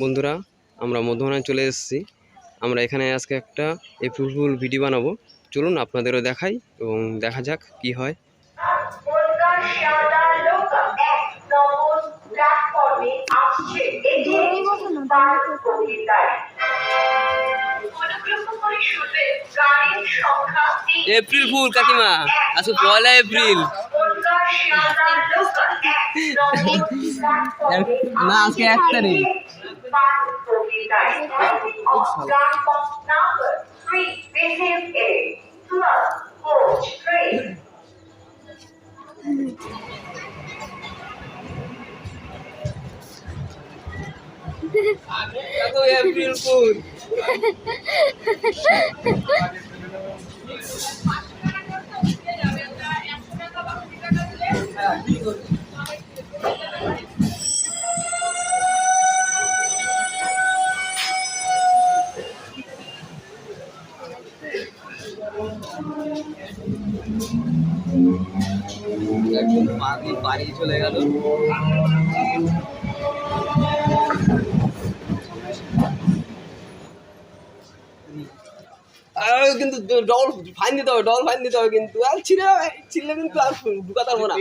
বন্ধুরা, আমরা মধুবনায় চলে এসেছি। আমরা এখানে আজকে একটা এপ্রিল ফুলফুল ভিডিও বানাবো। চলুন আপনাদেরও দেখাই এবং দেখা যাক কি হয়। এপ্রিল ফুল কাকিমা, আজকে পয়লা এপ্রিল না, আজকে এক তারিখ। 549 of number 3, Behave A, plus coach train. Kau have real food. you. একদম পাগল বাড়ি চলে গেল। কিন্তু ডবল ফাইন দিতে হবে ডবল ফাইন দিতে হবে কিন্তু। আর ছিঁড়ে ছিঁড়লে কিন্তু আর ঢুকাতে পারব না।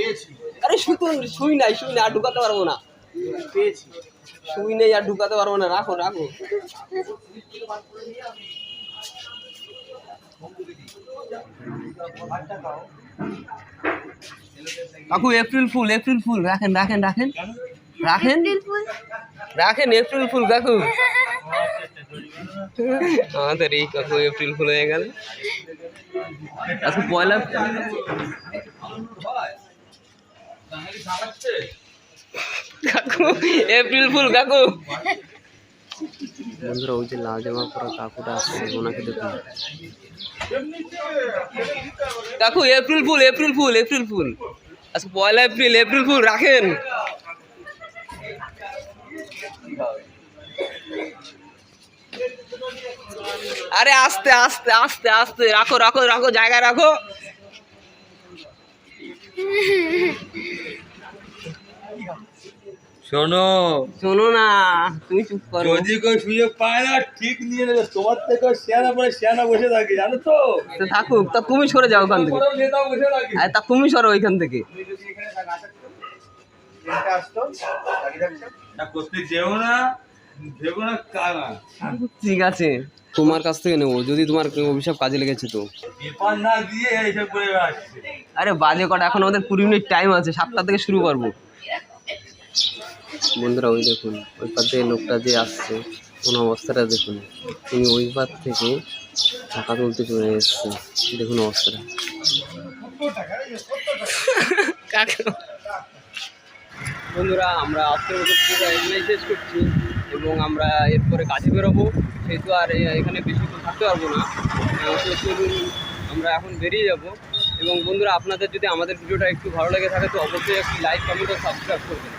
আরে শুধু শুই নাই শুই নাই আর ঢুকাতে পারব না। শুই নেই আর ঢুকাতে পারব না। রাখো রাখো। কাকু এপ্রিল ফুল এপ্রিল ফুল রাখেন রাখেন রাখেন। রাখেন? রাখেন এপ্রিল ফুল কাকু। আমাদের এই কাকু এপ্রিল ফুল হয়ে গেল। আজকে পয়লা কাকু এপ্রিল ফুল কাকু। বন্ধুরা ওই যে লাল জামা পরা কাকুটা আসছে ওনাকে দেখুন। কাকু April fool April fool April fool আজকে পয়লা এপ্রিল এপ্রিল ফুল রাখেন। আরে আস্তে আস্তে আস্তে আস্তে রাখো রাখো রাখো জায়গায় রাখো। শোনো। শোনো না তুমি চুপ করো। যদি কেউ সুযোগ পায় না ঠিক নিয়ে নেবে। তোমার থেকে শিয়ানা পরে শিয়ানা বসে থাকে জানো তো? তো থাকুক তা তুমি সরে যাও ওখান থেকে। আরে তা তুমি সরো ওইখান থেকে। কারা ঠিক আছে। তোমার কাছ থেকে নেব যদি তোমার অভিশাপ কাজে লেগেছে তো। আরে বাজে কটা এখন আমাদের কুড়ি মিনিট টাইম আছে সাতটা থেকে শুরু করব। বন্ধুরা ওই দেখুন ওই পার থেকে লোকটা যে আসছে কোনো অবস্থাটা দেখুন। তিনি ওই পার থেকে টাকা তুলতে চলে এসছে। দেখুন অবস্থাটা। বন্ধুরা আমরা আজকের মতো পুরো এখানে শেষ করছি এবং আমরা এরপরে কাজে বেরোবো। সেহেতু আর এখানে বেশিক্ষণ থাকতে পারব না। আমরা এখন বেরিয়ে যাব। এবং বন্ধুরা আপনাদের যদি আমাদের ভিডিওটা একটু ভালো লেগে থাকে তো অবশ্যই একটি লাইক কমেন্ট ও সাবস্ক্রাইব করবেন।